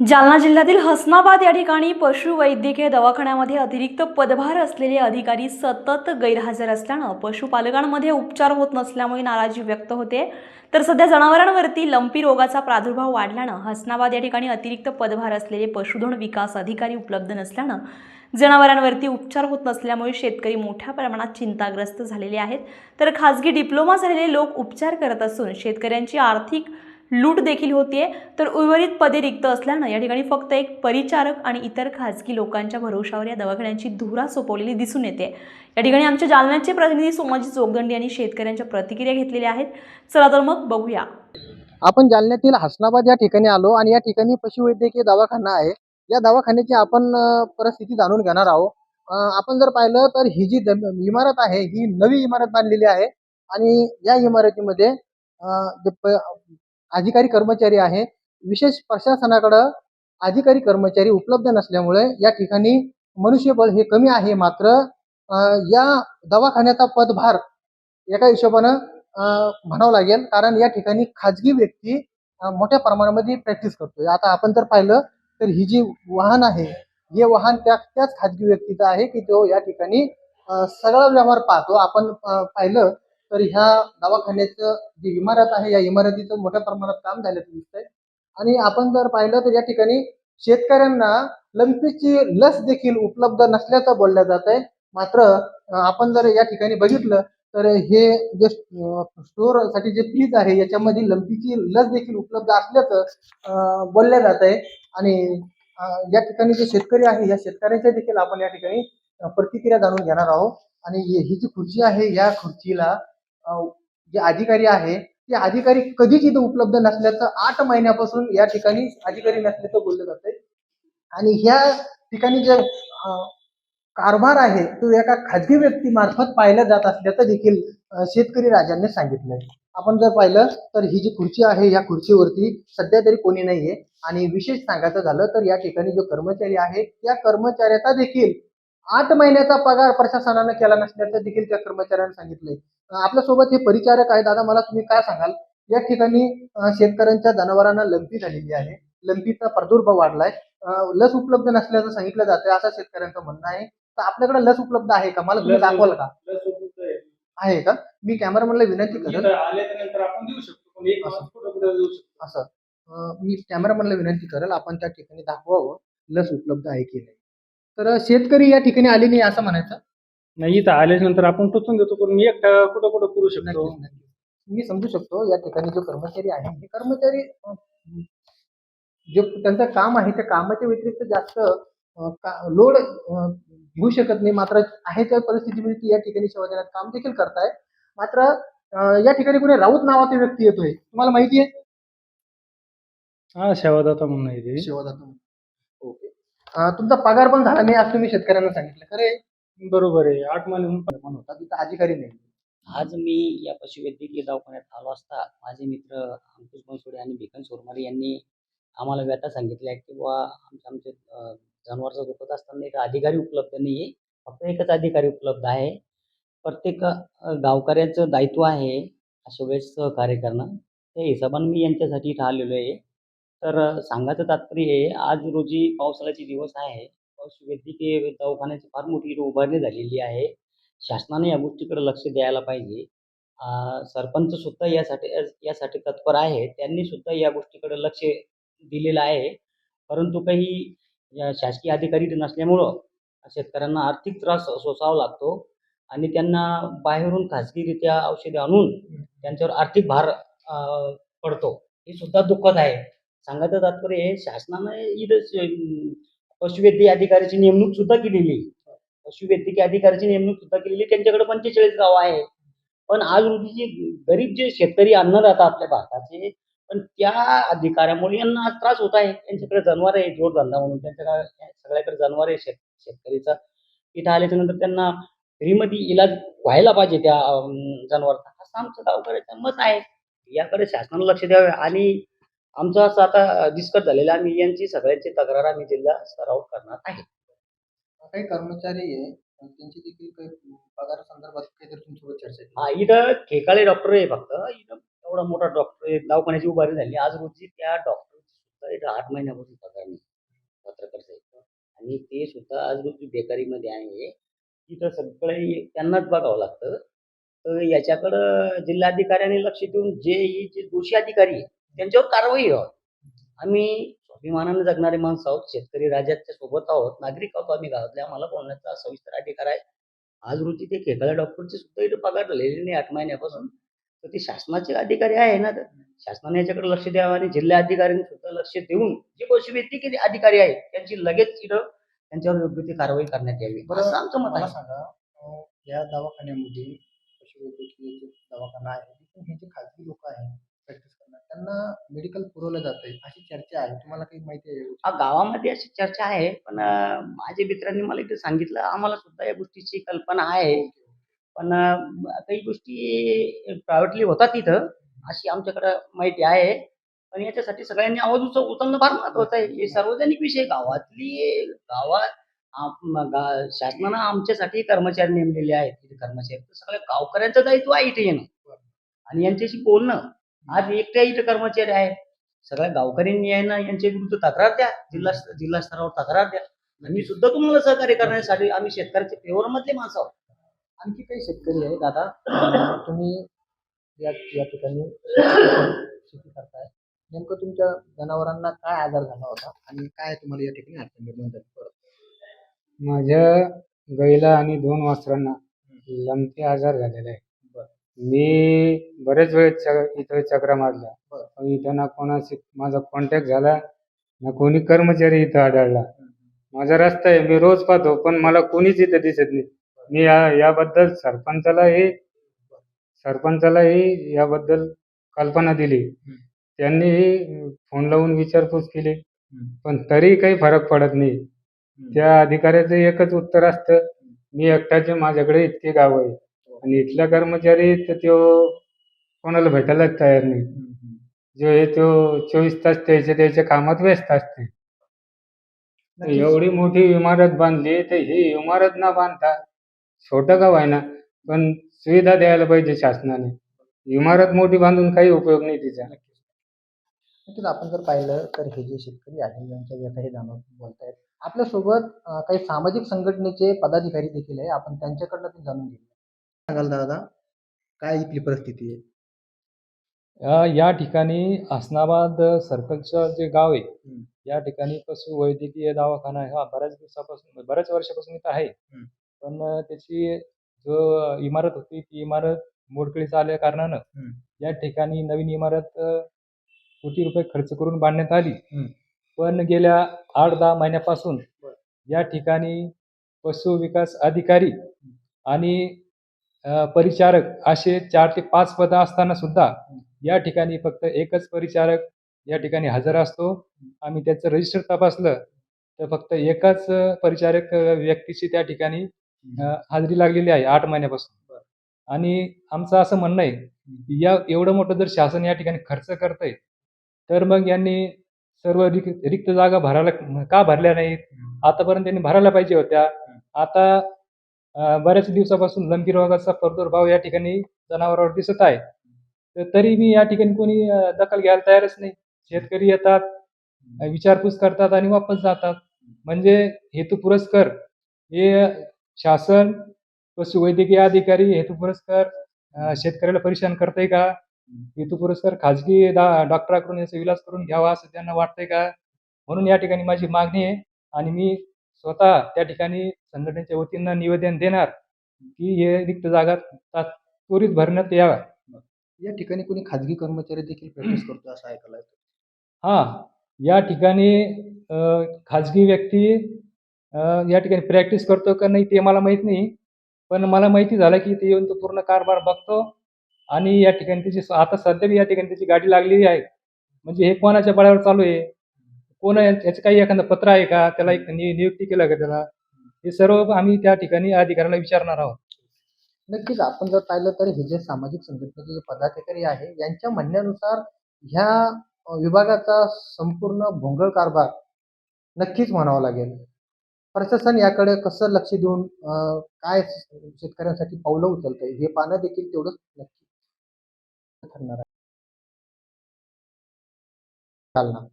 जालना जिल्ह्यातील हसनाबाद या ठिकाणी पशुवैद्यकीय दवाखान्यामध्ये अतिरिक्त पदभार असलेले अधिकारी सतत गैरहजर असल्यानं पशुपालकांमध्ये उपचार होत नसल्यामुळे नाराजी व्यक्त होते. तर सध्या जनावरांवरती लंपी रोगाचा प्रादुर्भाव वाढल्यानं हसनाबाद या ठिकाणी अतिरिक्त पदभार असलेले पशुधन विकास अधिकारी उपलब्ध नसल्यानं जनावरांवरती उपचार होत नसल्यामुळे शेतकरी मोठ्या प्रमाणात चिंताग्रस्त झालेले आहेत. तर खाजगी डिप्लोमा झालेले लोक उपचार करत असून शेतकऱ्यांची आर्थिक लूट देखील होतीये. तर उर्वरित पदे रिक्त असल्यानं या ठिकाणी फक्त एक परिचारक आणि इतर खाजगी लोकांच्या भरोशावर या दवाखान्यांची धुरा सोपवलेली दिसून येते. या ठिकाणी आमच्या जालन्याचे प्रतिनिधी सोमाजी जोगदंडी यांनी शेतकऱ्यांच्या प्रतिक्रिया घेतलेल्या आहेत. चला तर मग बघूया. आपण जालन्यातील हसनाबाद या ठिकाणी आलो आणि या ठिकाणी पशुवैद्यकीय दवाखाना आहे. या दवाखान्याची आपण परिस्थिती जाणून घेणार आहोत. आपण जर पाहिलं तर ही जी इमारत आहे ही नवी इमारत बांधलेली आहे. आणि या इमारतीमध्ये जे अधिकारी कर्मचारी आहे विशेष प्रशासनाकडं अधिकारी कर्मचारी उपलब्ध नसल्यामुळे या ठिकाणी मनुष्यबळ हे कमी आहे. मात्र या दवाखान्याचा पदभार एका हिशोबानं म्हणावं लागेल. कारण या ठिकाणी खाजगी व्यक्ती मोठ्या प्रमाणामध्ये प्रॅक्टिस करतोय. आता आपण जर पाहिलं तर ही जी वाहन आहे हे वाहन त्या त्याच खाजगी व्यक्तीचं आहे की तो या ठिकाणी सगळा व्यवहार पाहतो. आपण पाहिलं तर ह्या दवाखान्याचं जी इमारत आहे या इमारतीचं मोठ्या प्रमाणात काम झाल्याचं दिसतंय. आणि आपण जर पाहिलं तर या ठिकाणी शेतकऱ्यांना लंपीची लस देखील उपलब्ध नसल्याचं बोललं जात आहे मात्र आपण जर या ठिकाणी बघितलं तर हे जे स्टोअरसाठी जे फ्रीज आहे याच्यामध्ये लंपीची लस देखील उपलब्ध असल्याचं बोलल्या जात आहे आणि या ठिकाणी जे शेतकरी आहे या शेतकऱ्याच्या देखील आपण या ठिकाणी प्रतिक्रिया जाणून घेणार आहोत. आणि ही जी खुर्ची आहे या खुर्चीला जे अधिकारी आहे ते अधिकारी कधीच इथं उपलब्ध नसल्याचं आठ महिन्यापासून या ठिकाणी अधिकारी नसल्याचं बोललं जात आहे आणि ह्या ठिकाणी जे कारभार आहे तो एका खाजगी व्यक्तीमार्फत पाहिला जात असल्याचं देखील शेतकरी राजांनी सांगितलंय. आपण जर पाहिलं तर ही जी खुर्ची आहे या खुर्चीवरती सध्या तरी कोणी नाहीये. आणि विशेष सांगायचं झालं तर या ठिकाणी जो कर्मचारी आहे त्या कर्मचाऱ्याचा देखील आठ महिन्याचा पगार प्रशासनानं केला नसल्याचं देखील त्या कर्मचाऱ्यानं सांगितलंय. आपल्यासोबत हे परिचारक आहे दादा मला तुम्ही काय सांगाल? या ठिकाणी शेतकऱ्यांच्या जनावरांना लंपी झालेली आहे. लंपीचा प्रादुर्भाव वाढलाय. लस उपलब्ध नसल्याचं सांगितलं जातंय असं शेतकऱ्यांचं म्हणणं आहे. तर आपल्याकडे लस उपलब्ध आहे का? मला तुम्ही दाखवाल का? आहे. का? मी कॅमेरामॅनला विनंती करेल असं. मी कॅमेरामॅनला विनंती करेल. आपण त्या ठिकाणी दाखवावं. लस उपलब्ध आहे की नाही. तर शेतकरी या ठिकाणी आले नाही असं म्हणायचं? नाही इथं आल्याच्यानंतर आपण टोचून देतो पण मी एकटा कुठं कुठं करू शकतो? नक्कीच, नक्कीच. मी समजू शकतो या ठिकाणी जो कर्मचारी आहे हे कर्मचारी अं, जे त्यांचं काम आहे त्या कामाच्या व्यतिरिक्त जास्त लोड घेऊ शकत नाही मात्र आहे त्या परिस्थितीमध्ये ती या ठिकाणी देण्यात काम देखील करताय. मात्र अं, या ठिकाणी कोणी राऊत नावाचा व्यक्ती येतोय तुम्हाला माहिती आहे? हा सेवादाता म्हणून आहे ते. अं, तुमचा पगार पण झाला नाही असं तुम्ही शेतकऱ्यांना सांगितलं. खरे बरोबर आहे. आठ महिने पण होता. तिथं अधिकारी नाही. आज मी या पशुवैद्यकीय दवाखान्यात आलो असता माझे मित्र अंकुश बनसोडे आणि भिकन सोरमारे यांनी आम्हाला व्यथा सांगितल्या की बुवा आमच्या आमचे अं, जनावरचं दुखत असताना एक अधिकारी उपलब्ध नाही आहे फक्त एकच अधिकारी उपलब्ध आहे. प्रत्येक अं, गावकऱ्याचं दायित्व आहे अशा वेळेस सहकार्य करणं. त्या हिशोबानं मी यांच्यासाठी इथं आलेलो आहे. तर सांगायचं तात्पर्य हे आज रोजी पावसाळ्याचे दिवस आहे. पशुवैद्यकीय दवाखान्याची फार मोठी उभारणी झालेली आहे. शासनाने या गोष्टीकडे लक्ष द्यायला पाहिजे. सरपंच सुद्धा यासाठी यासाठी तत्पर आहे. त्यांनी सुद्धा या गोष्टीकडे लक्ष दिलेलं आहे. परंतु काही शासकीय अधिकारी नसल्यामुळं शेतकऱ्यांना आर्थिक त्रास सोसावा लागतो आणि त्यांना बाहेरून खाजगीरित्या औषधे आणून त्यांच्यावर आर्थिक भार पडतो. हे सुद्धा दुःखद आहे. सांगायचं तात्पर्य हे शासनानं इथं पशुवैद्यकीय अधिकाऱ्याची नेमणूक सुद्धा केलेली पशुवैद्यकीय अधिकाऱ्याची नेमणूक सुद्धा केलेली त्यांच्याकडे पंचेचाळीस गाव आहे पण आज रोजी जे गरीब जे शेतकरी अन्नदाता आपल्या भारताचे पण त्या अधिकाऱ्यामुळे यांना आज त्रास होत आहे. त्यांच्याकडे जनावर आहे जोडधंदा म्हणून. त्यांच्याकडे सगळ्याकडे जनावर आहे शेत शेतकरीचा. इथं आल्याच्यानंतर त्यांना फ्रीमध्ये इलाज व्हायला पाहिजे त्या जनावरचा. असं आमचं गावकऱ्याचं मत आहे. याकडे शासनाला लक्ष द्यावे. आणि आमचं असं आता डिस्कस झालेलं आहे. आम्ही यांची सगळ्यांची तक्रार आम्ही जिल्हा स्तरावर करणार आहे. काही कर्मचारी आहे त्यांची देखील काही पगार संदर्भात काहीतरी तुमच्यासोबत चर्चा केली. हा इथं ठेकाळे डॉक्टर आहे फक्त. इथं एवढा मोठा डॉक्टर दवाखान्याची उभारणी झाली. आज रोजी त्या डॉक्टरची सुद्धा इथं आठ महिन्यापासून पगार नाही. पत्रकार साहेब. आणि ते सुद्धा आज रोजी बेकारीमध्ये आहे. तिथं सगळे त्यांनाच बघावं लागतं. तर याच्याकडं जिल्हाधिकाऱ्यांनी लक्ष देऊन जे हे जे दोषी अधिकारी आहे त्यांच्यावर कारवाई व्हावी आम्ही स्वाभिमानाने जगणारे माणसं आहोत शेतकरी राजाच्या सोबत आहोत नागरिक आहोत आम्ही गावातले. आम्हाला बोलण्याचा सविस्तर अधिकार आहे. आज रोजी ते खेकाळ्या डॉक्टरचे सुद्धा इथं पगार झालेले नाही आठ महिन्यापासून. तर ते शासनाचे अधिकारी आहे ना तर शासनाने याच्याकडे लक्ष द्यावं आणि जिल्हा अधिकाऱ्यांनी सुद्धा लक्ष देऊन जे पशुवैद्यकीय अधिकारी आहेत त्यांची लगेच इथं त्यांच्यावर योग्य ती कारवाई करण्यात यावी. बरं, असं आमचं मत आहे. सांगा या दवाखान्यामध्ये पशुवैद्यकीय दवाखाना आहे तिथून हे जे खाजगी लोक आहेत प्रॅक्टिस करणार त्यांना मेडिकल पुरवलं जातंय अशी चर्चा आहे. तुम्हाला काही माहिती आहे हा, गावामध्ये अशी चर्चा आहे पण अं, माझ्या मित्रांनी मला इथे सांगितलं आम्हाला सुद्धा या गोष्टीची कल्पना आहे. पण अं, काही गोष्टी प्रायव्हेटली होतात तिथं अशी आमच्याकडं माहिती आहे. पण याच्यासाठी सगळ्यांनी आवाज उच उचलणं फार महत्वाचं आहे. हे सार्वजनिक विषय गावातली गावात आम- गा- शासनानं आमच्यासाठी कर्मचारी नेमलेले आहेत. कर्मचारी तर सगळ्या गावकऱ्यांचं दायित्व आहे इथे येणं. आणि यांच्याशी बोलणं. आज एकट्या इथे कर्मचारी आहेत. सगळ्या गावकऱ्यांनी आहे ना यांच्या विरुद्ध तक्रार द्या. जिल्हा जिल्हा स्तरावर तक्रार द्या. आम्ही सुद्धा तुम्हाला सहकार्य करण्यासाठी आम्ही शेतकऱ्याच्या फेवर मधले माणसं आहोत. आणखी काही शेतकरी आहे दादा तुम्ही या या ठिकाणी शेती करताय. नेमकं तुमच्या जनावरांना काय आजार झाला होता? आणि काय तुम्हाला या ठिकाणी अडचण निर्माण झाली. माझ्या गाईला आणि दोन वासरांना लंपी आजार झालेला आहे. मी बरेच वेळ च- इथं चक्रा मारल्या बरं. पण इथं ना कोणाशी माझा कॉन्टॅक्ट झाला ना कोणी कर्मचारी इथं आढळला. माझा रस्ता आहे मी रोज पाहतो पण मला कोणीच इथं दिसत नाही. मी या याबद्दल सरपंचाला हे सरपंचाला ही याबद्दल कल्पना दिली. त्यांनी फोन लावून विचारपूस केली. पण तरी काही फरक पडत नाही. त्या अधिकाऱ्याचं एकच उत्तर असतं मी एकटाचे माझ्याकडे इतके गाव आहे. आणि इथला कर्मचारी तर तो कोणाला भेटायलाच तयार नाही. जो आहे तो चोवीस तास त्याच्या त्याच्या कामात व्यस्त असते. एवढी मोठी इमारत बांधली तर ही इमारत ना बांधता छोटं गाव आहे ना पण सुविधा द्यायला पाहिजे शासनाने. इमारत मोठी बांधून काही उपयोग नाही तिचा. नक्कीच. आपण जर पाहिलं तर हे जे शेतकरी आहे यांच्या व्यथा हे जाणून बोलतायत आपल्यासोबत काही सामाजिक संघटनेचे पदाधिकारी देखील आहे. आपण त्यांच्याकडनं ते जाणून घेऊ. सांगाल दादा काय इथली परिस्थिती आहे या या ठिकाणी हसनाबाद सर्कलचं जे गाव आहे. या ठिकाणी पशु वैद्यकीय दवाखाना हा बऱ्याच दिवसापासून बऱ्याच वर्षापासून इथं आहे हम्म. पण अं, त्याची जो इमारत होती ती इमारत मोडकळीस आल्या कारणानं हम्म. या ठिकाणी नवीन इमारत अं, कोटी रुपये खर्च करून बांधण्यात आली हम्म. पण गेल्या आठ दहा महिन्यापासून बरं. या ठिकाणी पशु विकास अधिकारी आणि परिचारक असे चार ते पाच पदं असताना सुद्धा या ठिकाणी फक्त एकच परिचारक या ठिकाणी हजर असतो. आम्ही त्याचं रजिस्टर तपासलं तर फक्त एकाच परिचारक व्यक्तीची त्या ठिकाणी हाजरी हजेरी लागलेली आहे आठ महिन्यापासून. आणि आमचं असं म्हणणं आहे की या एवढं मोठं जर शासन या ठिकाणी खर्च करतंय तर मग यांनी सर्व रिक्त रिक्त जागा भरायला का भरल्या नाहीत? आतापर्यंत त्यांनी भरायला पाहिजे होत्या. आता बऱ्याच दिवसापासून लंपी रोगाचा प्रादुर्भाव या ठिकाणी जनावरांवर दिसत आहे. तर तरी मी या ठिकाणी कोणी दखल घ्यायला तयारच नाही. शेतकरी येतात विचारपूस करतात आणि वापस जातात. म्हणजे हेतू पुरस्कर हे शासन पशुवैद्यकीय अधिकारी हेतू पुरस्कार शेतकऱ्याला परेशान करतंय का? हेतू पुरस्कार खाजगी डा डॉक्टराकडून याचा विलास करून घ्यावा असं त्यांना वाटतंय का? म्हणून या ठिकाणी माझी मागणी आहे आणि मी स्वतः त्या ठिकाणी संघटनेच्या वतीनं निवेदन देणार की हे रिक्त जागा त्वरित भरण्यात याव्या या ठिकाणी कोणी खाजगी कर्मचारी देखील प्रॅक्टिस करतो असं ऐकायला येतं. हां या ठिकाणी खाजगी व्यक्ती या ठिकाणी प्रॅक्टिस करतो का नाही ते मला माहीत नाही पण मला माहिती झालं की ते येऊन तो पूर्ण कारभार बघतो आणि या ठिकाणी त्याची आता सध्या या ठिकाणी त्याची गाडी लागलेली आहे. म्हणजे हे कोणाच्या बळावर चालू आहे? कोण आहे? याचं काही एखादं पत्र आहे का? त्याला एक नि नियुक्ती केलं का त्याला? हे सर्व आम्ही त्या ठिकाणी अधिकाऱ्याला विचारणार आहोत. नक्कीच आपण जर पाहिलं तर हे जे सामाजिक संघटनेचे जे पदाधिकारी आहे यांच्या म्हणण्यानुसार ह्या अ, विभागाचा संपूर्ण भोंगळ कारभार नक्कीच म्हणावा लागेल. प्रशासन याकडे कसं लक्ष देऊन अ, काय शेतकऱ्यांसाठी पावलं उचलतंय हे पाहणं देखील तेवढंच नक्की. ठरणार आहे. चालणार.